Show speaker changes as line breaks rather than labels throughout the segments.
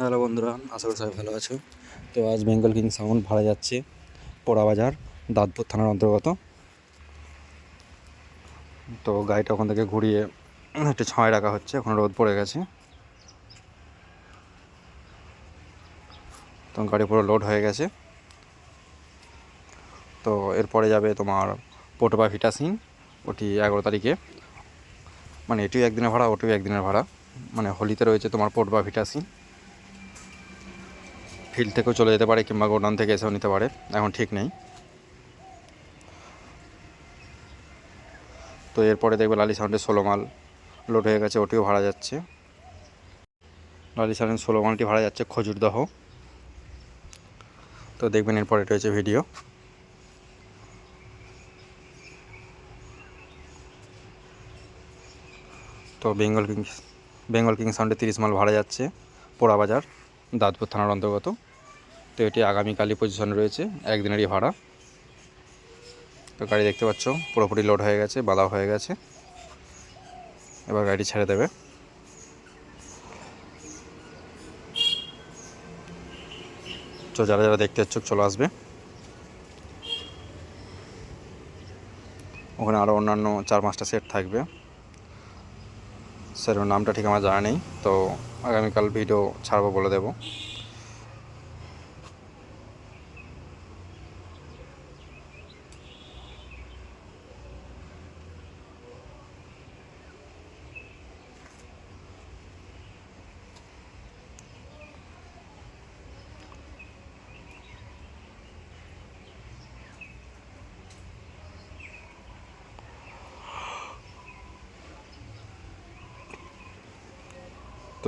Hello বন্ধুরা, আশা করি সবাই ভালো আছো। তো আজ বেঙ্গল কিং সাউন্ড ভাড়া যাচ্ছে পোড়াবাজার দাঁতপুর থানার অন্তর্গত। তো গাড়িটা ওখান থেকে ঘুরিয়ে একটু ছায় রাখা হচ্ছে, এখন রোদ পড়ে গেছে। তো গাড়ি পুরো লোড হয়ে গেছে। তো এরপরে যাবে তোমার পোটোবা ভিটাসিন ওটি এগারো তারিখে। মানে এটিও একদিনের ভাড়া, ওটিও একদিনের ভাড়া। মানে হোলিতে রয়েছে তোমার পোটবা ভিটাসিন ফিল্ড থেকেও চলে যেতে পারে কিংবা গোডাউন থেকে এসেও নিতে পারে, এখন ঠিক নেই। তো এরপরে দেখবে লালি সাউন্ডের ষোলো মাল লোড হয়ে গেছে, ওটিও ভাড়া যাচ্ছে। লালি সাউন্ডের ষোলো মালটি ভাড়া যাচ্ছে খজুরদহ। তো দেখবেন এরপরে রয়েছে ভিডিও। তো বেঙ্গল কিং বেঙ্গল কিং সাউন্ডে তিরিশ মাল ভাড়া যাচ্ছে পোড়াবাজার দাঁতপুর থানার অন্তর্গত। তো এটি আগামীকালই পজিশন রয়েছে, একদিনেরই ভাড়া। তো গাড়ি দেখতে পাচ্ছ, পুরোপুরি লোড হয়ে গেছে বাঁধা হয়ে গেছে। এবার গাড়ি ছেড়ে দেবে। তো যারা যারা দেখতে ইচ্ছুক চলে আসবে। ওখানে আরও অন্যান্য চার পাঁচটা সেট থাকবে। সেটার নামটা ঠিক আমার জানা নেই, তো আগামীকাল ভিডিও ছাড়বো বলে দেবো।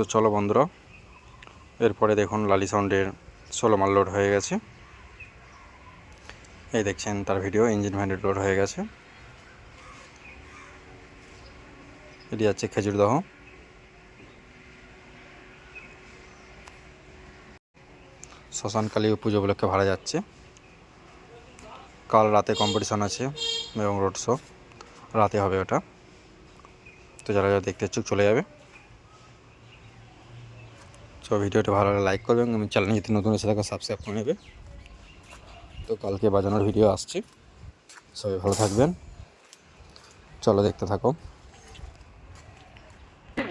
তো চলো বন্ধুরা, এরপরে দেখুন লালি সাউন্ডের ষোলো মাল লোড হয়ে গেছে। এই দেখছেন তার ভিডিও ইঞ্জিন ভ্যান্ডেড লোড হয়ে গেছে। এটি যাচ্ছে খেজুরদহ শ্মশানকালী পুজো উপলক্ষে ভাড়া যাচ্ছে। কাল রাতে কম্পিটিশান আছে এবং রোড শো রাতে হবে ওটা। তো যারা যারা দেখতে ইচ্ছুক চলে যাবে। তো ভিডিওটা ভালো লাগলে লাইক করবেন আমি চ্যানেল যদি নতুন এসে থাকো সাবস্ক্রাইব করে নেবে। তো কালকে বাজানোর ভিডিও আসছে। সবাই ভালো থাকবেন। চলো দেখতে থাকো।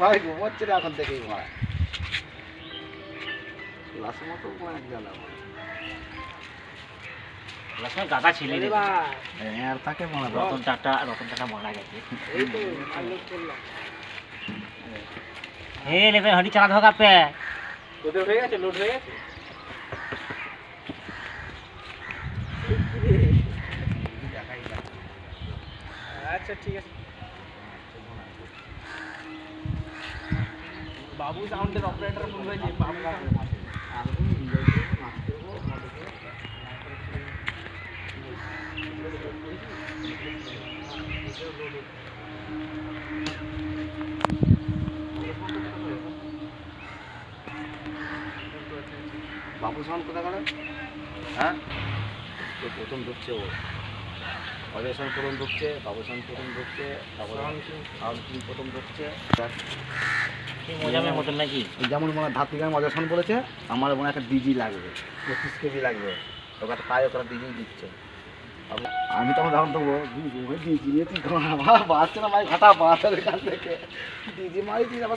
ভাই ঘুমাচ্ছে না এখন থেকেই মারা লাশের মতো অনেক গেল
লক্ষ্মণ দাদা ছেলে রে
আর তাকে মারা
রতন টাটা রতন টাটা মারা গেছে। হে লেবে হরি চালা ধোকা পে
তোদের হয়ে গেছে লোড হয়ে গেছে আচ্ছা ঠিক আছে বাবু সাউন্ডের অপারেটর ফোন হয়েছে বাবু বাবু সাউন্ড কোথায় গেল হ্যাঁ? তো প্রথম ঢুকছে ও। অজয় সাউন্ড প্রথম ঢুকছে বাবু সাউন্ড প্রথম ঢুকছে তারপর সাউন্ড কিং প্রথম ঢুকছে।
কি মজামের মতন নাকি?
যেমন মনে ধাত্রী গান মজা সাউন্ড বলেছে আমার মনে হয় একটা ডিজি লাগবে পঁচিশ কেজি লাগবে। ওকে একটা পায়ে ওকে ডিজি দিচ্ছে। আমি- আমি তখন তখন তো ডিজি নিয়ে তুই আমার বাঁচছে না ভাই? ঘাটা বাঁচার এখান থেকে। ডিজি মারি তুই আবার?